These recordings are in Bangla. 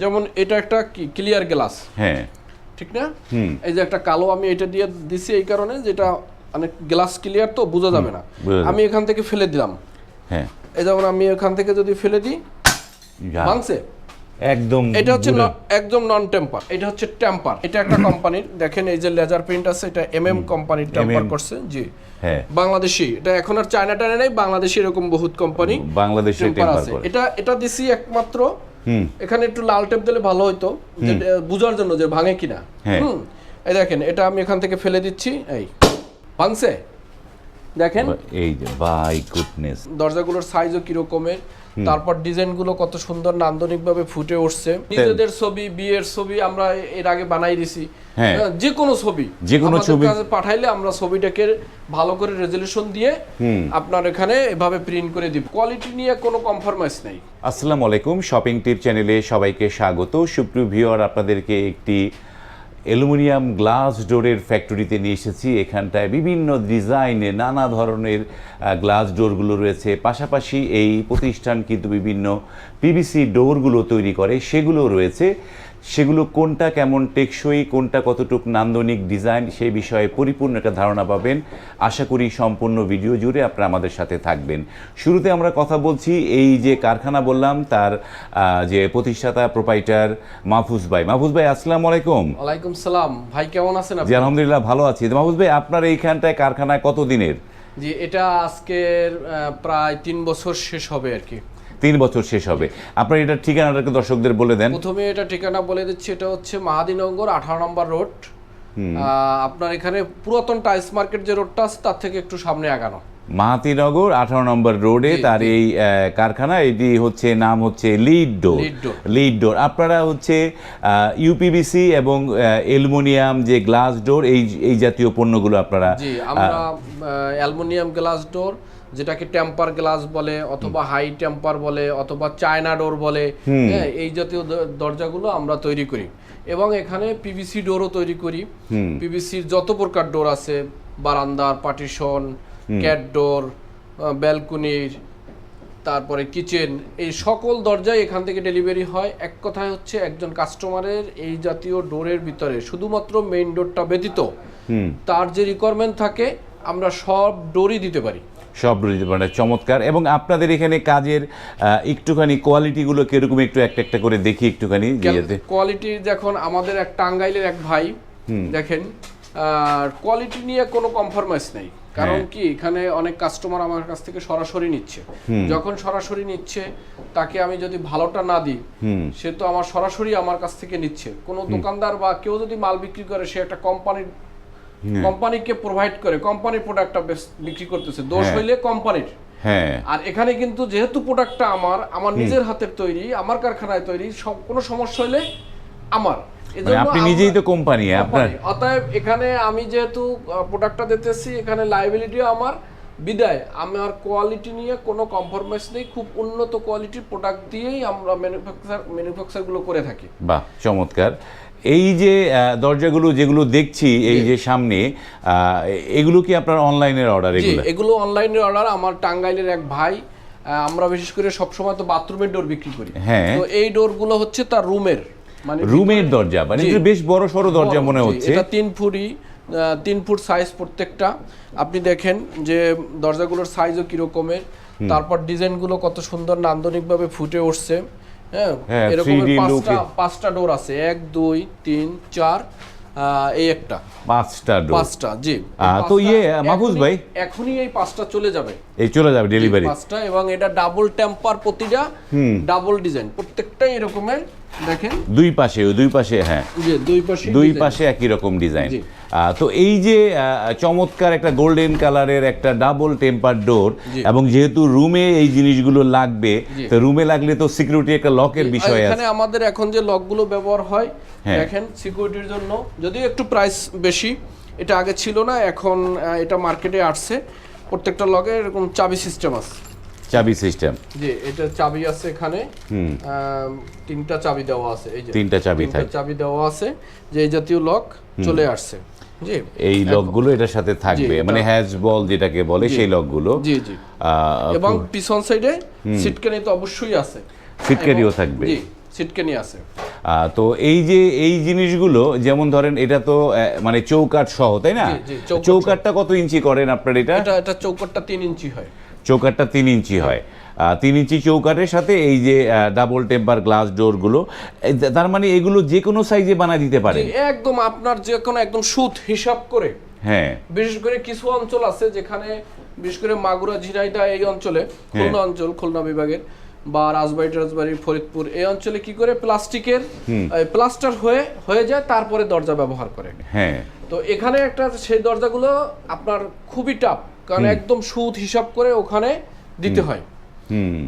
যেমন এটা একটা ক্লিয়ার গ্লাস হ্যাঁ। ঠিক না? এই যে একটা কালো আমি এটা দিয়ে দিছি এই কারণে যেটা অনেক গ্লাস ক্লিয়ার তো বোঝা যাবে না। আমি এখান থেকে ফেলে দিলাম। হ্যাঁ। এই যেমন আমি এখান থেকে যদি ফেলে দিই ভাঙছে? একদম এটা হচ্ছে একদম নন টেম্পার এটা হচ্ছে টেম্পার এটা একটা কোম্পানির দেখেন এই যে লেজার প্রিন্ট আছে এটা এমএম কোম্পানির টেম্পার করছে জি। হ্যাঁ। বাংলাদেশি। এটা এখন আর চায়না টায়না নেই বাংলাদেশি এরকম বহুত কোম্পানি বাংলাদেশে টেম্পার আছে। এটা এটা দিছি একমাত্র এখানে একটু লাল টেপ দিলে ভালো হইতো বুঝার জন্য যে ভাঙে কিনা। হ্যাঁ। হুম। এই দেখেন এটা আমি এখান থেকে ফেলে দিচ্ছি এই ভাঙছে? দেখেন। এই যে বাই গুডনেস দরজাগুলোর সাইজও কিরকমের। তারপর ডিজাইনগুলো কত সুন্দর নান্দনিকভাবে ফুটে উঠছে। নিজেদের ছবি বিয়ের ছবি আমরা এর আগে বানাই দিছি। হ্যাঁ। হ্যাঁ, যে কোনো ছবি। যে কোনো ছবি- পাঠাইলে আমরা ছবিটাকে ভালো করে রেজলিউশন দিয়ে আপনার এখানে এভাবে প্রিন্ট করে দিব। কোয়ালিটি নিয়ে কোনো কম্প্রোমাইজ নেই। আসসালামু আলাইকুম। শপিং টিপ চ্যানেলে সবাইকে স্বাগত। সুপ্রিয় ভিউয়ার আপনাদেরকে একটি অ্যালুমিনিয়াম গ্লাস ডোরের ফ্যাক্টরিতে নিয়ে এসেছি। এখানটায় বিভিন্ন ডিজাইনে নানা ধরনের গ্লাস ডোরগুলো রয়েছে। পাশাপাশি এই প্রতিষ্ঠান কিন্তু বিভিন্ন পিভিসি ডোরগুলো তৈরি করে। সেগুলো রয়েছে। সেগুলো কোনটা কেমন টেকসই কোনটা কতটুক নান্দনিক ডিজাইন সেই বিষয়ে পরিপূর্ণ একটা ধারণা পাবেন। আশা করি সম্পূর্ণ ভিডিও জুড়ে আপনারা আমাদের সাথে থাকবেন। শুরুতে আমরা কথা বলছি এই যে কারখানা বললাম তার যে প্রতিষ্ঠাতা প্রোপাইটার মাহফুজ ভাই। মাহফুজ ভাই আসসালামু আলাইকুম। ওয়ালাইকুম সালাম। ভাই কেমন আছেন জি আলহামদুলিল্লাহ ভালো আছি। মাহফুজ ভাই আপনার এইখানটায় কারখানায় কত দিনের জি এটা আজকের প্রায় তিন বছর শেষ হবে আর কি। তিন বছর শেষ হবে। আপনার এটা ঠিকানাটাকে দর্শকদের বলে দেন। প্রথমে এটা ঠিকানা বলে দিচ্ছি এটা হচ্ছে মাহাদিনগর আঠারো নম্বর রোড। আপনার এখানে পুরাতন টাইলস মার্কেট যে রোডটা আছে তার থেকে একটু সামনে আগানো। মাহাতিনগর আঠারো নম্বর রোডে তার এই কারখানা এটি হচ্ছে নাম হচ্ছে লিড ডোর। লিড ডোর। আপনারা হচ্ছে ইউপিবিসি এবং অ্যালুমিনিয়াম যে গ্লাস ডোর এই এই জাতীয় পণ্যগুলো আপনারা জি আমরা অ্যালুমিনিয়াম গ্লাস ডোর যেটাকে টেম্পার গ্লাস বলে অথবা হাই টেম্পার বলে অথবা চায়না ডোর বলে হ্যাঁ এই জাতীয় দরজাগুলো আমরা তৈরি করি। এবং এখানে পিভিসি ডোরও তৈরি করি। পিভিসির যত প্রকার ডোর আছে বারান্দার পার্টিশন ক্যাট ডোর ব্যালকনির তারপরে কিচেন এই সকল দরজায় এখান থেকে ডেলিভারি হয়। এক কথায় হচ্ছে একজন কাস্টমারের এই জাতীয় ডোরের ভিতরে শুধুমাত্র মেইন ডোরটা ব্যতীত তার যে রিকোয়ারমেন্ট থাকে আমরা সব ডোরই দিতে পারি। সব দিতে পারেন চমৎকার। এবং আপনাদের এখানে কাজের একটুখানি কোয়ালিটিগুলো কীরকম একটু একটা একটা করে দেখি একটুখানি কোয়ালিটি যখন আমাদের এক টাঙ্গাইলের এক ভাই দেখেন আর কোয়ালিটি নিয়ে কোনো কম্প্রোমাইজ নেই। কারণ হ্যাঁ। কি এখানে অনেক কাস্টমার আমার কাছ থেকে সরাসরি নিচ্ছে। যখন সরাসরি নিচ্ছে তাকে আমি যদি ভালোটা না দিই সে তো আমার সরাসরি আমার কাছ থেকে নিচ্ছে। কোনো দোকানদার বা কেউ যদি মাল বিক্রি করে সে একটা কোম্পানির কোম্পানিকে প্রোভাইড করে কোম্পানির প্রোডাক্টটা বিক্রি করতেছে দোষ হ্যাঁ। হইলে কোম্পানির। হ্যাঁ। আর এখানে কিন্তু যেহেতু প্রোডাক্টটা আমার আমার নিজের হাতের তৈরি আমার কারখানায় তৈরি সব কোনো সমস্যা হলে আমার। মানে আপনি নিজেই তো কোম্পানি আপনার। অতএব এখানে আমি যেহেতু প্রোডাক্টটা দিতেছি এখানে লাইবিলিটিও আমার। বিদায় আমার কোয়ালিটি নিয়ে কোনো কম্প্রোমাইজ নেই। খুব উন্নত কোয়ালিটির প্রোডাক্ট দিয়েই আমরা ম্যানুফ্যাকচার ম্যানুফ্যাকচারগুলো করে থাকি। বাহ চমৎকার। এই যে দরজাগুলো যেগুলো দেখছি এই যে সামনে এগুলো কি আপনার অনলাইনের অর্ডার এগুলো? এগুলো অনলাইনে অর্ডার আমার টাঙ্গাইলের এক ভাই আমরা বিশেষ করে সবসময় তো বাথরুমের ডোর বিক্রি করি। হ্যাঁ। তো এই ডোরগুলো হচ্ছে তার রুমের মানে রুমের দরজা মানে বেশ বড় সড়ো দরজা মনে হচ্ছে। এটা তিন ফুটই আহ, তিন ফুট সাইজ প্রত্যেকটা। আপনি দেখেন যে দরজাগুলোর সাইজও কিরকমের। তারপর ডিজাইনগুলো কত সুন্দর নান্দনিকভাবে ফুটে উঠছে। হ্যাঁ হ্যাঁ, এরকম 3D পাঁচটা ডোর আছে। এক দুই তিন চার এই একটা। পাঁচটা ডোর পাঁচটা জি। তো ইয়ে, মাহফুজ এখনই- ভাই। এখনই এই পাঁচটা চলে যাবে। এই চলে যাবে ডেলিভারি পাঁচটা এবং এটা ডাবল টেম্পার প্রতিটা ডাবল ডিজাইন প্রত্যেকটাই এরকমের দেখেন। দুই পাশে দুই পাশে হ্যাঁ। দুই পাশে দুই পাশে একই রকম ডিজাইন তো এই যে চমৎকার একটা গোল্ডেন কালারের একটা ডাবল টেম্পার ডোর এবং যেহেতু রুমে এই জিনিসগুলো লাগবে তো রুমে লাগলে তো সিকিউরিটি একটা লকের বিষয় এখানে আমাদের এখন যে লকগুলো ব্যবহার হয় হ্যাঁ। দেখেন সিকিউরিটির জন্য যদিও একটু প্রাইস বেশি এটা আগে ছিল না এখন এটা মার্কেটে আসছে। প্রত্যেকটা লগে এরকম চাবি সিস্টেম আছে। চাবি সিস্টেম। যে এটা চাবি আছে এখানে। আহ, তিনটা চাবি দেওয়া আছে এই যে। তিনটা চাবি থাকে। চাবি দেওয়া আছে যে এই জাতীয় লক চলে আসছে। জি। এই লকগুলো এটার সাথে থাকবে মানে হ্যাজ বল যেটাকে বলে সেই লকগুলো। জি জি। এবং পিছন সাইডে সিটকানি তো অবশ্যই আছে। সিটকারিও এবং- থাকবে। জি সিটকেনি আছে। আহ, তো এই যে এই জিনিসগুলো যেমন ধরেন এটা তো মানে চৌকাট সহ তাই না? জি, জি। চৌকাটটা কত ইঞ্চি করেন আপনার এটা? এটা এটা চৌকটটা তিন ইঞ্চি হয়। চৌকাটটা তিন ইঞ্চি হয়। তিন ইঞ্চি চৌকাটের সাথে এই যে ডাবল টেম্পার গ্লাস ডোরগুলো তার মানে এগুলো যে কোনো সাইজে বানা দিতে পারে। একদম আপনার যে কোনো একদম সুদ হিসাব করে। হ্যাঁ। বিশেষ করে কিছু অঞ্চল আছে যেখানে বিশেষ করে মাগুরা ঝিনাইদা এই অঞ্চলে খুলনা অঞ্চল খুলনা বিভাগের বা রাজবাড়ি টাজবাড়ি ফরিদপুর এই অঞ্চলে কি করে প্লাস্টিকের প্লাস্টার হয়ে হয়ে যায় তারপরে দরজা ব্যবহার করে। হ্যাঁ। তো এখানে একটা সেই দরজাগুলো আপনার খুবই টাফ কারণ একদম সুদ হিসাব করে ওখানে দিতে হয়।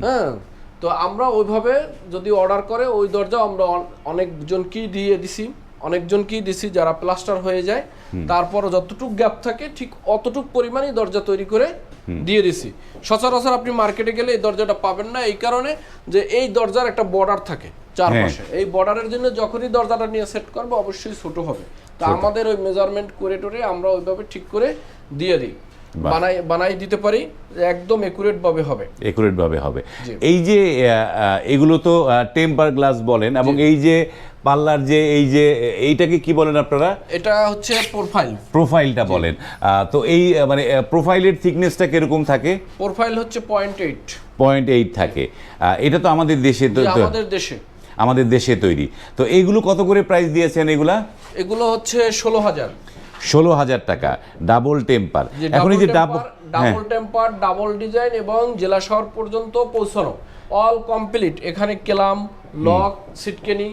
হ্যাঁ তো আমরা ওইভাবে যদি অর্ডার করে ওই দরজা আমরা অন- অনেকজনকেই দিয়ে দিছি অনেকজনকেই দিছি যারা প্লাস্টার হয়ে যায়। তারপর যতটুক গ্যাপ থাকে ঠিক অতটুক পরিমাণই দরজা তৈরি করে দিয়ে দিছি। সচরাচর আপনি মার্কেটে গেলে এই দরজাটা পাবেন না এই কারণে যে এই দরজার একটা বর্ডার থাকে চারপাশে। এই বর্ডারের জন্য যখনই দরজাটা নিয়ে সেট করবে অবশ্যই ছোট হবে। তা আমাদের ওই মেজারমেন্ট করে টোরে আমরা ওইভাবে ঠিক করে দিয়ে দিই। বানাই বানাই দিতে পারি একদম একুরেট ভাবে হবে। একুরেট ভাবে হবে। এই যে এগুলো তো টেম্পার গ্লাস বলেন এবং এই যে পাল্লার যে এই যে এইটাকে কি বলেন আপনারা? এটা হচ্ছে প্রোফাইল প্রোফাইলটা বলেন। তো এই মানে প্রোফাইলের থিকনেসটা কীরকম থাকে? প্রোফাইল হচ্ছে পয়েন্ট এইট পয়েন্ট এইট থাকে। এটা তো আমাদের দেশে তো তো- আমাদের দেশে। আমাদের দেশে তৈরি। তো এইগুলো কত করে প্রাইস দিয়েছেন এগুলা? এগুলো হচ্ছে ষোলো হাজার। ষোলো হাজার টাকা ডাবল টেম্পার এখন এই যে double double temper double design এবং জেলা শহর পর্যন্ত পৌঁছানো। অল কমপ্লিট এখানে কেলাম লক সিটকেনি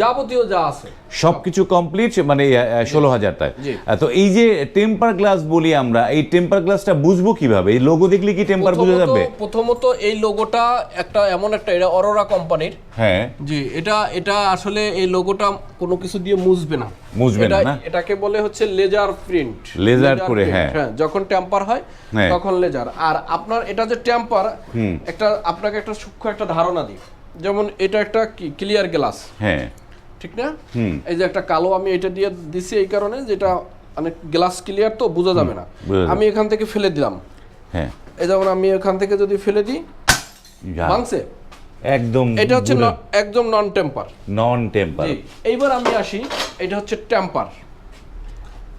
যাবতীয় যা আছে। সবকিছু কমপ্লিট মানে ষোলো হাজার টাকা তো এই যে টেম্পার গ্লাস বলি আমরা এই টেম্পার গ্লাসটা বুঝব কীভাবে? এই লোগো দেখলে কি টেম্পার বোঝা যাবে? প্রথমত এই লোগোটা একটা এমন একটা এটা অরোরা কোম্পানির হ্যাঁ। জি এটা এটা আসলে এই লোগোটা কোনো কিছু দিয়ে মুছবে না। মুছবে না, এটাকে বলে হচ্ছে লেজার প্রিন্ট লেজার করে, হ্যাঁ। যখন টেম্পার হয় হ্যাঁ। তখন লেজার আর আপনার এটা যে টেম্পার একটা আপনাকে একটা সূক্ষ্ম একটা ধারণা দিই। যেমন এটা একটা ক্লিয়ার গ্লাস হ্যাঁ। ঠিক না? এই যে একটা কালো আমি এটা দিয়ে দিছি এই কারণে যেটা অনেক গ্লাস ক্লিয়ার তো বোঝা যাবে না। আমি এখান থেকে ফেলে দিলাম। হ্যাঁ। এই যেমন আমি এখান থেকে যদি ফেলে দিই ভাঙছে? একদম এটা হচ্ছে একদম নন টেম্পার নন টেম্পার জি এইবার আমি আসি এটা হচ্ছে টেম্পার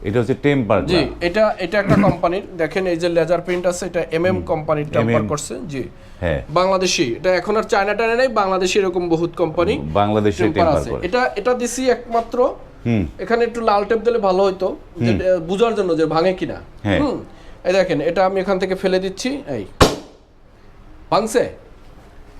এটা হচ্ছে টেম্পার জি এটা এটা একটা কোম্পানির দেখেন এই যে লেজার প্রিন্ট আছে এটা এমএম কোম্পানির টেম্পার করছে জি। হ্যাঁ। বাংলাদেশি। এটা এখন আর চায়না টায়না নেই বাংলাদেশি এরকম বহুত কোম্পানি বাংলাদেশে এটা এটা দিছি একমাত্র। এখানে একটু লাল টেপ দিলে ভালো হতো বোঝার জন্য যে ভাঙে কিনা। হ্যাঁ। হুম। এই দেখেন এটা আমি এখান থেকে ফেলে দিচ্ছি। এই। ভাঙছে?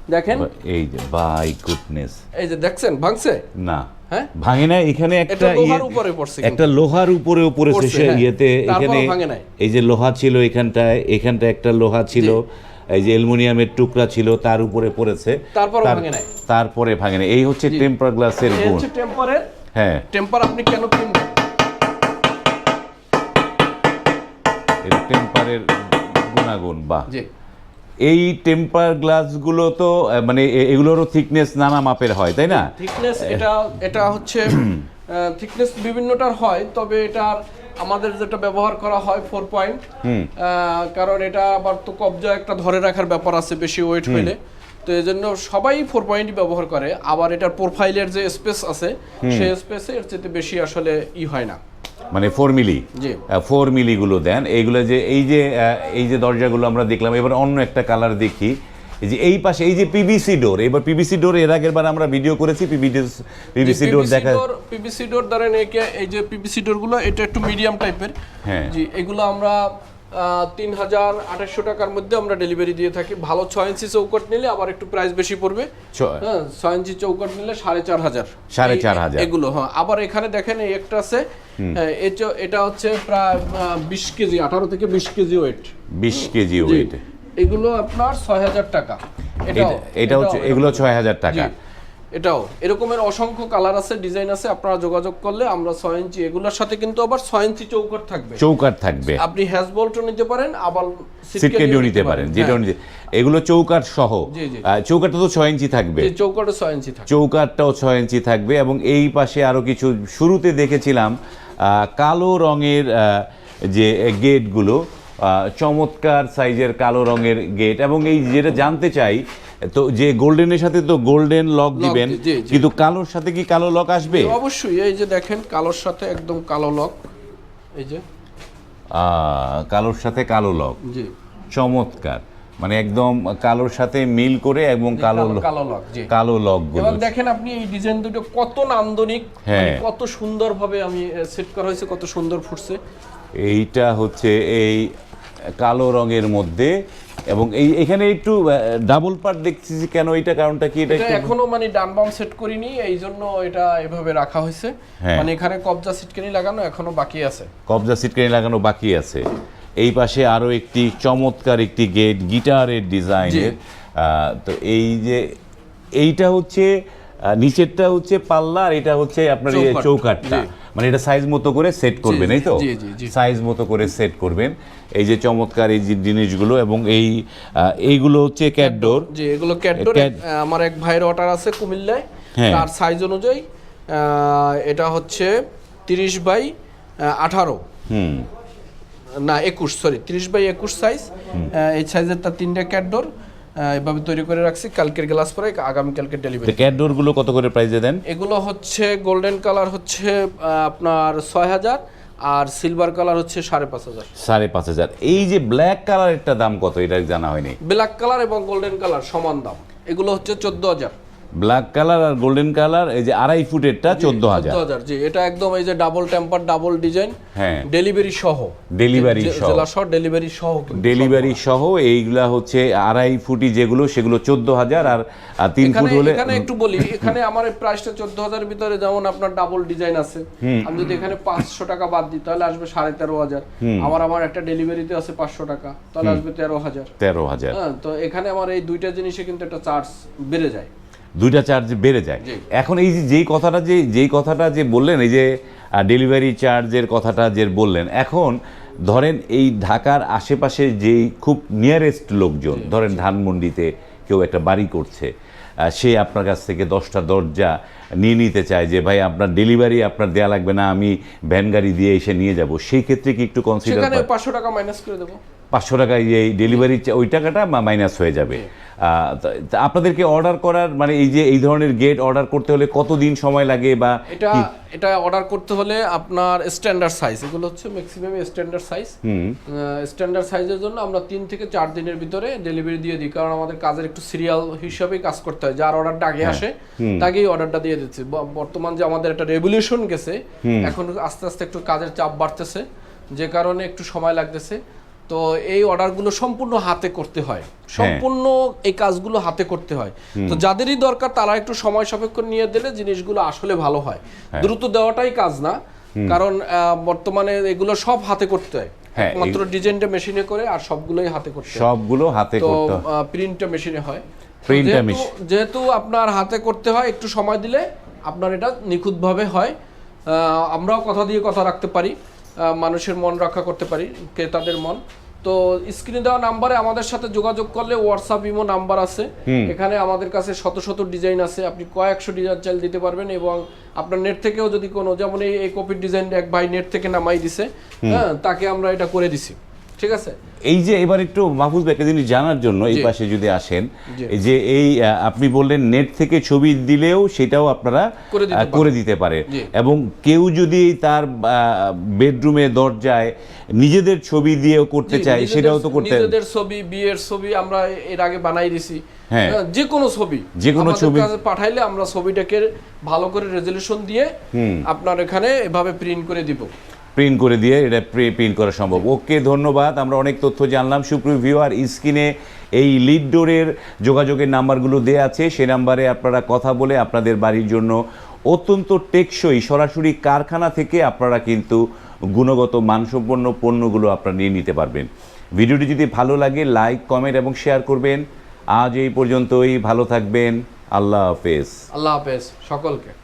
দেখেন। এই যে বাই গুডনেস। এই যে দেখছেন? ভাঙছে? না। হ্যাঁ? ভাঙে না এখানে একটা এটা লোহার ইয়ে- উপরে পড়ছে একটা লোহার উপরেও পড়েছে সে। ইয়েতে এখানে। এই যে লোহা ছিল এখানটায় এখানটায় একটা লোহা ছিল। এই যে অ্যালুমিনিয়ামের টুকরা ছিল তার উপরে পড়েছে। তারপরও তার- ভাঙে নাই। তারপরে ভাঙে না এই হচ্ছে টেম্পার গ্লাসের গুণ। হচ্ছে টেম্পারের হ্যাঁ। টেম্পার আপনি কেন কিনবেন? এটা টেম্পারের গুণাগুণ বাহ। এই টেম্পার গ্লাসগুলো তো মানে এগুলোরও থিকনেস নানা মাপের হয় তাই না? থিকনেস এটা এটা হচ্ছে থিকনেস বিভিন্নটার হয় তবে এটার আমাদের যেটা ব্যবহার করা হয় ফোর পয়েন্ট কারণ এটা আবার তো কবজা একটা ধরে রাখার ব্যাপার আছে বেশি ওয়েট হইলে। তো এই জন্য সবাই ফোর পয়েন্টই ব্যবহার করে আবার এটার প্রোফাইলের যে স্পেস আছে সেই স্পেসে এর চেয়ে বেশি আসলে ই হয় না। মানে ফোর মিলি ফোর মিলিগুলো দেন এইগুলো যে এই যে এই যে দরজাগুলো আমরা দেখলাম এবার অন্য একটা কালার দেখি। এই যে এই পাশে এই যে পিভিসি ডোর এবার পিভিসি ডোর এর আগের বার আমরা ভিডিও করেছি পিভিসি ডোর দেখা পিভিসি ডোর ধরেন এই যে পিভিসি ডোরগুলো এটা একটু মিডিয়াম টাইপের হ্যাঁ। জি এগুলো আমরা তিন হাজার আঠাশশো টাকার মধ্যে আমরা ডেলিভারি দিয়ে থাকি। ভালো ছয় ইঞ্চি চৌকট নিলে আবার একটু প্রাইস বেশি পড়বে। হ্যাঁ ছয় ইঞ্চি চৌকট নিলে সাড়ে চার হাজার। সাড়ে চার হাজার। এগুলো হ্যাঁ। আবার এখানে দেখেন এই একটা আছে। হ্যাঁ, এটা হচ্ছে প্রায় বিশ কেজি আঠারো থেকে বিশ কেজি ওয়েট বিশ কেজি ওয়েট এগুলো আপনার ছয় হাজার টাকা। এটাও এটা হচ্ছে এগুলো ছয় হাজার টাকা। এটাও। এরকমের অসংখ্য কালার আছে ডিজাইন আছে আপনারা যোগাযোগ করলে আমরা ছয় ইঞ্চি এগুলোর সাথে কিন্তু আবার ছয় ইঞ্চি চৌকট থাকবে। চৌকার থাকবে। আপনি হ্যাজ বল্টও নিতে পারেন আবার সিটকেডিও নিতে পারেন যেটাও নিতে এগুলো চৌকাট সহ। চৌকাটটা তো ছয় ইঞ্চি থাকবে। চৌকটে ছয় ইঞ্চি থাকবে। চৌকাটটাও ছয় ইঞ্চি থাকবে এবং এই পাশে আরও কিছু শুরুতে দেখেছিলাম কালো রঙের যে গেটগুলো চমৎকার সাইজের কালো রঙের গেট এবং এই যেটা জানতে চাই তো যে গোল্ডেনের সাথে তো গোল্ডেন লক দিবেন। কিন্তু কালোর সাথে কি কালো লক আসবে? অবশ্যই এই যে দেখেন কালোর সাথে একদম কালো লক এই যে। কালোর সাথে কালো লক জি। চমৎকার। মানে একদম কালোর সাথে মিল করে এবং কালো কালো- লক কালো এবং দেখেন আপনি এই ডিজাইন দুটো কত নান্দনিক হ্যাঁ। মানে কত সুন্দরভাবে আমি সেট করা হয়েছে কত সুন্দর ফুটছে। এইটা হচ্ছে এই কালো রঙের মধ্যে এবং এই এখানে একটু ডাবল পার্ট দেখছি যে কেন এটা কারণটা কি? এটা এখনও মানে ডান বাম সেট করিনি এই জন্য এটা এভাবে রাখা হয়েছে। হ্যাঁ। মানে এখানে কবজা সিটকানি লাগানো এখনও বাকি আছে। কবজা সিটকানি লাগানো বাকি আছে। এই পাশে আরও একটি চমৎকার একটি গেট গিটারের ডিজাইনের তো এই যে এইটা হচ্ছে নিচেরটা হচ্ছে পাল্লা আর এটা হচ্ছে আপনার এই চৌকাঠ, চৌকাঠটা। মানে এটা সাইজ মতো করে সেট করবেন এই তো। সাইজ মতো করে সেট করবেন। এই যে চমৎকার এই যে জিনিসগুলো এবং এই এইগুলো হচ্ছে ক্যাটডোর যে এগুলো ক্যাটডোর আমার এক ভাইয়ের অর্ডার আছে কুমিল্লায়। হ্যাঁ। তার সাইজ অনুযায়ী আহ, এটা হচ্ছে তিরিশ বাই আঠারো। হুম। না একুশ সরি তিরিশ বাই একুশ সাইজ এই সাইজের তার তিনটে ক্যাটডোর এভাবে তৈরি করে রাখছি। কালকের গ্লাস পরে আগামী কালকে ডেলিভারি ক্যাটডোরগুলো কত করে প্রাইজে দেন? এগুলো হচ্ছে গোল্ডেন কালার হচ্ছে আপনার ছয় হাজার আর সিলভার কালার হচ্ছে সাড়ে পাঁচ হাজার। সাড়ে পাঁচ হাজার। এই যে ব্ল্যাক কালারেরটা দাম কত? এটা জানা হয়নি। ব্ল্যাক কালার এবং গোল্ডেন কালার সমান দাম। এগুলো হচ্ছে চোদ্দ হাজার। ব্ল্যাক কালার আর গোল্ডেন কালার এই যে আড়াই ফুটেরটা চোদ্দ হাজার। জি এটা একদম এই যে ডাবল টেম্পার ডাবল ডিজাইন হ্যাঁ। ডেলিভারি সহ। জে- সহ। জেলা সহ ডেলিভারি সহ ডেলিভারি সহ এইগুলা হচ্ছে আড়াই ফুটি যেগুলো সেগুলো চোদ্দ হাজার আর আর তিন ফুট হলে এখানে একটু বলি এখানে আমার এই প্রাইসটা চোদ্দ হাজার ভিতরে যেমন আপনার ডাবল ডিজাইন আছে। আমি যদি এখানে পাঁচশো টাকা বাদ দিই তাহলে আসবে সাড়ে তেরো হাজার। আমার আমার একটা ডেলিভারিতে আছে পাঁচশো টাকা তাহলে আসবে তেরো হাজার। তেরো হাজার। হ্যাঁ তো এখানে আমার এই দুইটা জিনিসে কিন্তু একটা চার্জ বেড়ে যায়। দুইটা চার্জ বেড়ে যায়। এখন এই যে যেই কথাটা যে যেই কথাটা যে বললেন এই যে ডেলিভারি চার্জের কথাটা যে বললেন এখন ধরেন এই ঢাকার আশেপাশে যেই খুব নিয়ারেস্ট লোকজন ধরেন ধানমন্ডিতে কেউ একটা বাড়ি করছে সে আপনার কাছ থেকে দশটা দরজা নিয়ে নিতে চায় যে ভাই আপনার ডেলিভারি আপনার দেয়া লাগবে না আমি ভ্যান গাড়ি দিয়ে এসে নিয়ে যাব। সেই ক্ষেত্রে কি একটু কনসিডার পাঁচশো টাকা মাইনাস করে দেবো। পাঁচশো টাকায় এই ডেলিভারি ওই টাকাটা মাইনাস হয়ে যাবে। আপনাদেরকে অর্ডার করার মানে এই যে এই ধরনের গেট অর্ডার করতে হলে কতদিন সময় লাগে বা এটা এটা অর্ডার করতে হলে আপনার স্ট্যান্ডার্ড সাইজ এগুলো হচ্ছে ম্যাক্সিমাম স্ট্যান্ডার্ড সাইজ স্ট্যান্ডার্ড সাইজের জন্য আমরা তিন থেকে চার দিনের ভিতরে ডেলিভারি দিয়ে দিই কারণ আমাদের কাজের একটু সিরিয়াল হিসাবেই কাজ করতে হয়। যার অর্ডারটা আগে আসে তাকেই অর্ডারটা দিয়ে দিচ্ছি। বর্তমান যে আমাদের একটা রেভলিউশন গেছে এখন আস্তে আস্তে একটু কাজের চাপ বাড়তেছে যে কারণে একটু সময় লাগতেছে। তো এই অর্ডারগুলো সম্পূর্ণ হাতে করতে হয়। সম্পূর্ণ এই কাজগুলো হাতে করতে হয়। তো যাদেরই দরকার তারা একটু সময় সাপেক্ষ নিয়ে দিলে জিনিসগুলো আসলে ভালো হয়। দ্রুত দেওয়াটাই কাজ না। কারণ বর্তমানে এগুলো সব হাতে করতে হয়। হ্যাঁ, মাত্র ডিজাইনটা মেশিনে করে আর সবগুলোই হাতে করতে হয়। সবগুলো হাতে করতে হয়। প্রিন্টটা মেশিনে হয়। Print যেহেতু- আপনার হাতে করতে হয় একটু সময় দিলে আপনার এটা নিখুঁতভাবে হয়। আহ, আমরাও কথা দিয়ে কথা রাখতে পারি। মানুষের মন রক্ষা করতে পারি ক্রেতাদের মন। তো স্ক্রিনে দেওয়া নাম্বারে আমাদের সাথে যোগাযোগ করলে হোয়াটসঅ্যাপ ইমো নাম্বার আছে। এখানে আমাদের কাছে শত শত ডিজাইন আছে। আপনি কয়েকশো ডিজাইন চাইল দিতে পারবেন এবং আপনার নেট থেকেও যদি কোনো যেমন এই কপির ডিজাইন এক ভাই নেট থেকে নামাই দিছে হ্যাঁ তাকে আমরা এটা করে দিছি। ঠিক আছে? এই যে এবার একটু মাহফুজ ভাই একটা জিনিস জানার জন্য এই পাশে যদি আসেন যে এই আপনি বললেন নেট থেকে ছবি দিলেও সেটাও আপনারা করে দিতে পারে। এবং কেউ যদি তার বেডরুমে দরজায় নিজেদের ছবি দিয়েও করতে চায় সেটাও তো করতে নিজেদের ছবি বিয়ের ছবি আমরা এর আগে বানাই দিছি। হ্যাঁ। হ্যাঁ, যে কোনো ছবি। যে কোনো ছবি। পাঠাইলে আমরা ছবিটাকে ভালো করে রেজলিউশন দিয়ে আপনার এখানে এভাবে প্রিন্ট করে দিব। প্রিন্ট করে দিয়ে এটা প্রিন্ট করা সম্ভব। ওকে ধন্যবাদ। আমরা অনেক তথ্য জানলাম। সুপ্রিয় ভিউয়ার স্ক্রিনে এই লিড ডোরের যোগাযোগের নাম্বারগুলো দেওয়া আছে। সেই নাম্বারে আপনারা কথা বলে আপনাদের বাড়ির জন্য অত্যন্ত টেকসই সরাসরি কারখানা থেকে আপনারা কিন্তু গুণগত মানসম্পন্ন পণ্যগুলো আপনারা নিয়ে নিতে পারবেন। ভিডিওটি যদি ভালো লাগে লাইক কমেন্ট এবং শেয়ার করবেন। আজ এই পর্যন্তই। ভালো থাকবেন। আল্লাহ হাফেজ। আল্লাহ হাফেজ। সকলকে।